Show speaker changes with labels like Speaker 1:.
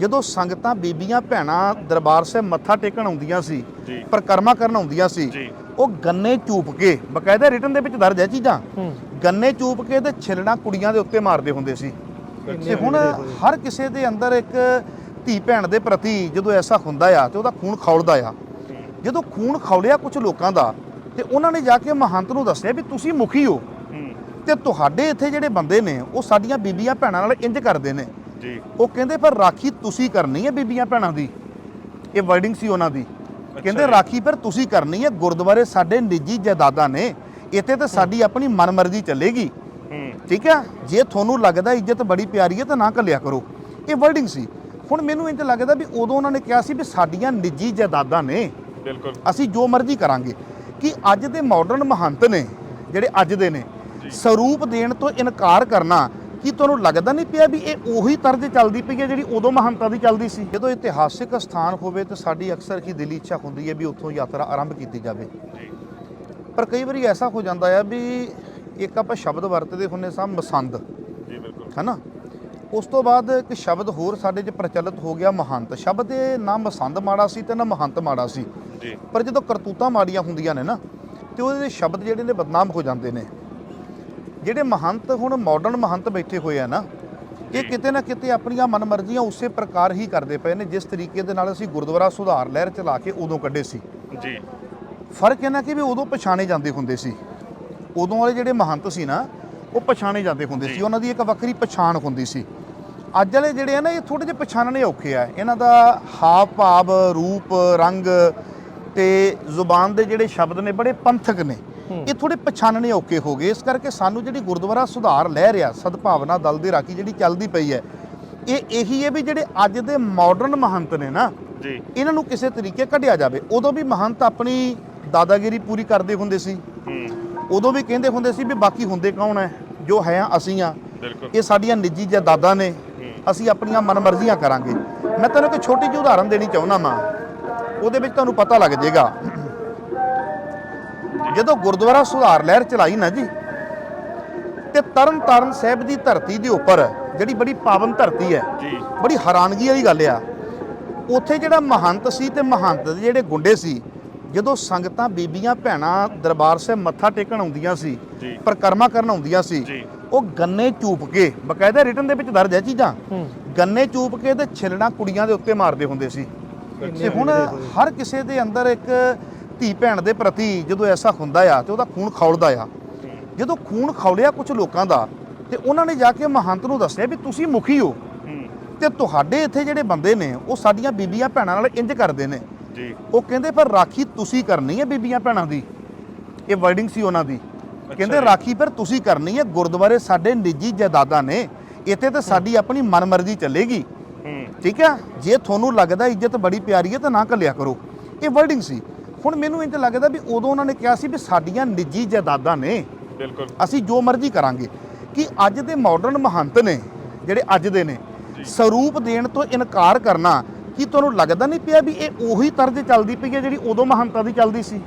Speaker 1: ਜਦੋਂ ਸੰਗਤਾਂ ਬੀਬੀਆਂ ਭੈਣਾਂ ਦਰਬਾਰ ਸਾਹਿਬ ਮੱਥਾ ਟੇਕਣ ਆਉਂਦੀਆਂ ਸੀ। ਪਰਿਕਰਮਾ ਕਰਨ ਆਉਂਦੀਆਂ ਸੀ। ਉਹ ਗੰਨੇ ਚੂਪ ਕੇ ਬਕਾਇਦਾ ਰਿਟਨ ਦੇ ਵਿੱਚ ਦਰਜ ਹੈ ਚੀਜ਼ਾਂ ਗੰਨੇ ਚੂਪ ਕੇ ਤੇ ਛਿਲਣਾ ਕੁੜੀਆਂ ਦੇ ਉੱਤੇ ਮਾਰਦੇ ਹੁੰਦੇ ਸੀ। ਤੇ ਹੁਣ ਹਰ ਕਿਸੇ ਦੇ ਅੰਦਰ ਇੱਕ ਧੀ ਭੈਣ ਦੇ ਪ੍ਰਤੀ ਜਦੋਂ ਐਸਾ ਹੁੰਦਾ ਆ ਤੇ ਉਹਦਾ ਖੂਨ ਖੌਲਦਾ ਆ। ਜਦੋਂ ਖੂਨ ਖੌਲਿਆ ਕੁਝ ਲੋਕਾਂ ਦਾ ਤੇ ਉਹਨਾਂ ਨੇ ਜਾ ਕੇ ਮਹੰਤ ਨੂੰ ਦੱਸਿਆ ਵੀ ਤੁਸੀਂ ਮੁਖੀ ਹੋ
Speaker 2: ਹੂੰ।
Speaker 1: ਤੇ ਤੁਹਾਡੇ ਇੱਥੇ ਜਿਹੜੇ ਬੰਦੇ ਨੇ ਉਹ ਸਾਡੀਆਂ ਬੀਬੀਆਂ ਭੈਣਾਂ ਨਾਲ ਇੰਜ ਕਰਦੇ ਨੇ।
Speaker 2: ਜੀ।
Speaker 1: ਉਹ ਕਹਿੰਦੇ ਪਰ ਰਾਖੀ ਤੁਸੀਂ ਕਰਨੀ ਹੈ ਬੀਬੀਆਂ ਭੈਣਾਂ ਦੀ। ਇਹ ਵਰਡਿੰਗ ਸੀ ਉਹਨਾਂ ਦੀ। ਕਹਿੰਦੇ। ਰਾਖੀ ਫਿਰ ਤੁਸੀਂ ਕਰਨੀ ਹੈ ਗੁਰਦੁਆਰੇ ਸਾਡੇ ਨਿੱਜੀ ਜਾਇਦਾਦਾਂ ਨੇ ਇੱਥੇ ਤੇ ਸਾਡੀ ਆਪਣੀ ਮਨਮਰਜ਼ੀ ਚੱਲੇਗੀ।
Speaker 2: ਹੂੰ।
Speaker 1: ਠੀਕ ਹੈ? ਜੇ ਤੁਹਾਨੂੰ ਲੱਗਦਾ ਇੱਜ਼ਤ ਬੜੀ ਪਿਆਰੀ ਹੈ ਤਾਂ ਨਾ ਕੱਲਿਆ ਕਰੋ। ਇਹ ਵਰਡਿੰਗ ਸੀ। ਹੁਣ ਮੈਨੂੰ ਇੰਜ ਲੱਗਦਾ ਵੀ ਉਦੋਂ ਉਹਨਾਂ ਨੇ ਕਿਹਾ ਸੀ ਵੀ ਸਾਡੀਆਂ ਨਿੱਜੀ ਜਾਇਦਾਦਾਂ ਨੇ
Speaker 2: ਬਿਲਕੁਲ।
Speaker 1: ਅਸੀਂ ਜੋ ਮਰਜ਼ੀ ਕਰਾਂਗੇ। ਕਿ ਅੱਜ ਦੇ ਮਾਡਰਨ ਮਹੰਤ ਨੇ ਜਿਹੜੇ ਅੱਜ ਦੇ ਨੇ ਸਰੂਪ ਦੇਣ ਤੋਂ ਇਨਕਾਰ ਕਰਨਾ ਕੀ ਤੁਹਾਨੂੰ ਲੱਗਦਾ ਨਹੀਂ ਪਿਆ ਵੀ ਇਹ ਉਹੀ ਤਰਜ਼ ਚੱਲਦੀ ਪਈ ਹੈ ਜਿਹੜੀ ਉਦੋਂ ਮਹੰਤਾਂ ਦੀ ਚੱਲਦੀ ਸੀ? ਜਦੋਂ ਇਤਿਹਾਸਿਕ ਸਥਾਨ ਹੋਵੇ ਤਾਂ ਸਾਡੀ ਅਕਸਰ ਹੀ ਦਿਲੀ ਇੱਛਾ ਹੁੰਦੀ ਹੈ ਵੀ ਉੱਥੋਂ ਯਾਤਰਾ ਆਰੰਭ ਕੀਤੀ ਜਾਵੇ। ਪਰ ਕਈ ਵਾਰੀ ਐਸਾ ਹੋ ਜਾਂਦਾ ਆ ਵੀ ਇੱਕ ਆਪਾਂ ਸ਼ਬਦ ਵਰਤਦੇ ਹੁੰਨੇ ਸਾਂ ਮਸੰਦ।
Speaker 2: ਜੀ ਬਿਲਕੁਲ।
Speaker 1: ਹੈਨਾ? ਉਸ ਤੋਂ ਬਾਅਦ ਇੱਕ ਸ਼ਬਦ ਹੋਰ ਸਾਡੇ 'ਚ ਪ੍ਰਚਲਿਤ ਹੋ ਗਿਆ ਮਹੰਤ। ਸ਼ਬਦ ਦੇ ਨਾ ਮਸੰਦ ਮਾੜਾ ਸੀ ਤੇ ਨਾ ਮਹੰਤ ਮਾੜਾ ਸੀ।
Speaker 2: ਜੀ।
Speaker 1: ਪਰ ਜਦੋਂ ਕਰਤੂਤਾਂ ਮਾੜੀਆਂ ਹੁੰਦੀਆਂ ਨੇ ਨਾ ਤੇ ਉਹਦੇ ਸ਼ਬਦ ਜਿਹੜੇ ਨੇ ਬਦਨਾਮ ਹੋ ਜਾਂਦੇ ਨੇ। ਜਿਹੜੇ ਮਹੰਤ ਹੁਣ ਮਾਡਰਨ ਮਹੰਤ ਬੈਠੇ ਹੋਏ ਆ ਨਾ ਇਹ ਕਿਤੇ ਨਾ ਕਿਤੇ ਆਪਣੀਆਂ ਮਨਮਰਜ਼ੀਆਂ ਉਸੇ ਪ੍ਰਕਾਰ ਹੀ ਕਰਦੇ ਪਏ ਨੇ ਜਿਸ ਤਰੀਕੇ ਦੇ ਨਾਲ ਅਸੀਂ ਗੁਰਦੁਆਰਾ ਸੁਧਾਰ ਲਹਿਰ ਚਲਾ ਕੇ ਉਦੋਂ ਕੱਢੇ ਸੀ।
Speaker 2: ਜੀ।
Speaker 1: ਫ਼ਰਕ ਇਹਨਾਂ ਕਿ ਵੀ ਉਦੋਂ ਪਛਾਣੇ ਜਾਂਦੇ ਹੁੰਦੇ ਸੀ। ਉਦੋਂ ਵਾਲੇ ਜਿਹੜੇ ਮਹੰਤ ਸੀ ਨਾ ਉਹ ਪਛਾਣੇ ਜਾਂਦੇ ਹੁੰਦੇ ਸੀ। ਉਹਨਾਂ ਦੀ ਇੱਕ ਵੱਖਰੀ ਪਛਾਣ ਹੁੰਦੀ ਸੀ। ਅੱਜ ਵਾਲੇ ਜਿਹੜੇ ਆ ਨਾ ਇਹ ਥੋੜੇ ਜਿਹੇ ਪਛਾਣਨੇ ਔਖੇ ਆ। ਇਹਨਾਂ ਦਾ ਹਾਵ ਭਾਵ ਰੂਪ ਰੰਗ ਤੇ ਜ਼ੁਬਾਨ ਦੇ ਜਿਹੜੇ ਸ਼ਬਦ ਨੇ ਬੜੇ ਪੰਥਕ ਨੇ। ਇਹ ਥੋੜੇ ਪਛਾਣਨੇ ਔਖੇ ਹੋ ਗਏ। ਇਸ ਕਰਕੇ ਸਾਨੂੰ ਜਿਹੜੀ ਗੁਰਦੁਆਰਾ ਸੁਧਾਰ ਲੈ ਰਿਆ ਸਦਭਾਵਨਾ ਦਲ ਦੀ ਰਾਖੀ ਜਿਹੜੀ ਚੱਲਦੀ ਪਈ ਹੈ ਇਹ ਇਹੀ ਹੈ ਵੀ ਜਿਹੜੇ ਅੱਜ ਦੇ ਮਾਡਰਨ ਮਹੰਤ ਨੇ ਨਾ
Speaker 2: ਜੀ।
Speaker 1: ਇਹਨਾਂ ਨੂੰ ਕਿਸੇ ਤਰੀਕੇ ਕੱਢਿਆ ਜਾਵੇ। ਉਦੋਂ ਵੀ ਮਹੰਤ ਆਪਣੀ ਦਾਦਾਗਿਰੀ ਪੂਰੀ ਕਰਦੇ ਹੁੰਦੇ ਸੀ।
Speaker 2: ਹੂੰ।
Speaker 1: ਉਦੋਂ ਵੀ ਕਹਿੰਦੇ ਹੁੰਦੇ ਸੀ ਵੀ ਬਾਕੀ ਹੁੰਦੇ ਕੌਣ ਹੈ? ਜੋ ਹੈ ਅਸੀਂ ਆ। ਇਹ ਸਾਡੀਆਂ ਨਿੱਜੀ ਜਾਇਦਾਦਾਂ ਨੇ। ਅਸੀਂ ਆਪਣੀਆਂ ਮਨਮਰਜ਼ੀਆਂ ਕਰਾਂਗੇ। ਮੈਂ ਤੁਹਾਨੂੰ ਇੱਕ ਛੋਟੀ ਜਿਹੀ ਉਦਾਹਰਨ ਦੇਣੀ ਚਾਹੁੰਦਾ ਮਾਂ ਉਹਦੇ ਵਿੱਚ ਤੁਹਾਨੂੰ ਪਤਾ ਲੱਗ ਜਾਏਗਾ ਜਦੋਂ ਗੁਰਦੁਆਰਾ ਸੁਧਾਰ ਲਹਿਰ ਚਲਾਈ ਨਾ ਜੀ ਤੇ ਤਰਨ ਤਾਰਨ ਸਾਹਿਬ ਦੀ ਧਰਤੀ ਦੇ ਉੱਪਰ ਜਿਹੜੀ ਬੜੀ ਪਾਵਨ ਧਰਤੀ ਹੈ
Speaker 2: ਜੀ
Speaker 1: ਬੜੀ ਹੈਰਾਨਗੀ ਵਾਲੀ ਗੱਲ ਆ ਉੱਥੇ ਜਿਹੜਾ ਮਹੰਤ ਸੀ ਤੇ ਮਹੰਤ ਦੇ ਜਿਹੜੇ ਗੁੰਡੇ ਸੀ ਜਦੋਂ ਸੰਗਤਾਂ ਬੀਬੀਆਂ ਭੈਣਾਂ ਦਰਬਾਰ ਸਾਹਿਬ ਮੱਥਾ ਟੇਕਣ ਆਉਂਦੀਆਂ ਸੀ। ਪਰਿਕਰਮਾ ਕਰਨ ਆਉਂਦੀਆਂ ਸੀ। ਉਹ ਗੰਨੇ ਚੂਪ ਕੇ ਬਕਾਇਦਾ ਰਿਟਨ ਦੇ ਵਿੱਚ ਦਰਜ ਹੈ ਚੀਜ਼ਾਂ ਗੰਨੇ ਚੂਪ ਕੇ ਤੇ ਛਿਲਣਾ ਕੁੜੀਆਂ ਦੇ ਉੱਤੇ ਮਾਰਦੇ ਹੁੰਦੇ ਸੀ ਤੇ ਹੁਣ ਹਰ ਕਿਸੇ ਦੇ ਅੰਦਰ ਇੱਕ ਧੀ ਭੈਣ ਦੇ ਪ੍ਰਤੀ ਜਦੋਂ ਐਸਾ ਹੁੰਦਾ ਆ ਤੇ ਉਹਦਾ ਖੂਨ ਖੌਲਦਾ ਆ। ਜਦੋਂ ਖੂਨ ਖੌਲਿਆ ਕੁਝ ਲੋਕਾਂ ਦਾ ਤੇ ਉਹਨਾਂ ਨੇ ਜਾ ਕੇ ਮਹੰਤ ਨੂੰ ਦੱਸਿਆ ਵੀ ਤੁਸੀਂ ਮੁਖੀ ਹੋ। ਤੇ ਤੁਹਾਡੇ ਇੱਥੇ ਜਿਹੜੇ ਬੰਦੇ ਨੇ ਉਹ ਸਾਡੀਆਂ ਬੀਬੀਆਂ ਭੈਣਾਂ ਨਾਲ ਇੰਜ ਕਰਦੇ ਨੇ।
Speaker 2: ਜੀ।
Speaker 1: ਉਹ ਕਹਿੰਦੇ ਪਰ ਰਾਖੀ ਤੁਸੀਂ ਕਰਨੀ ਹੈ ਬੀਬੀਆਂ ਭੈਣਾਂ ਦੀ? ਇਹ ਵਰਡਿੰਗ ਸੀ ਉਹਨਾਂ ਦੀ। ਕਹਿੰਦੇ। ਰਾਖੀ ਫਿਰ ਤੁਸੀਂ ਕਰਨੀ ਹੈ ਗੁਰਦੁਆਰੇ ਸਾਡੇ ਨਿੱਜੀ ਜਾਇਦਾਦਾਂ ਨੇ। ਇੱਥੇ ਤੇ ਸਾਡੀ ਆਪਣੀ ਮਨਮਰਜ਼ੀ ਚੱਲੇਗੀ। ਠੀਕ ਹੈ ਜੇ ਤੁਹਾਨੂੰ ਲੱਗਦਾ ਇੱਜ਼ਤ ਬੜੀ ਪਿਆਰੀ ਹੈ ਤਾਂ ਨਾ ਕੱਲਿਆ ਕਰੋ। ਇਹ ਵਰਡਿੰਗ ਸੀ। ਹੁਣ ਮੈਨੂੰ ਇੰਜ ਲੱਗਦਾ ਵੀ ਉਦੋਂ ਉਹਨਾਂ ਨੇ ਕਿਹਾ ਸੀ ਵੀ ਸਾਡੀਆਂ ਨਿੱਜੀ ਜਾਇਦਾਦਾਂ ਨੇ।
Speaker 2: ਬਿਲਕੁਲ।
Speaker 1: ਅਸੀਂ ਜੋ ਮਰਜ਼ੀ ਕਰਾਂਗੇ। ਕਿ ਅੱਜ ਦੇ ਮਾਡਰਨ ਮਹੰਤ ਨੇ ਜਿਹੜੇ ਅੱਜ ਦੇ ਨੇ ਸਰੂਪ ਦੇਣ ਤੋਂ ਇਨਕਾਰ ਕਰਨਾ ਕੀ ਤੁਹਾਨੂੰ ਲੱਗਦਾ ਨਹੀਂ ਪਿਆ ਵੀ ਇਹ ਉਹੀ ਤਰਜ਼ ਚੱਲਦੀ ਪਈ ਹੈ ਜਿਹੜੀ ਉਦੋਂ ਮਹੰਤਾਂ ਦੀ ਚੱਲਦੀ ਸੀ?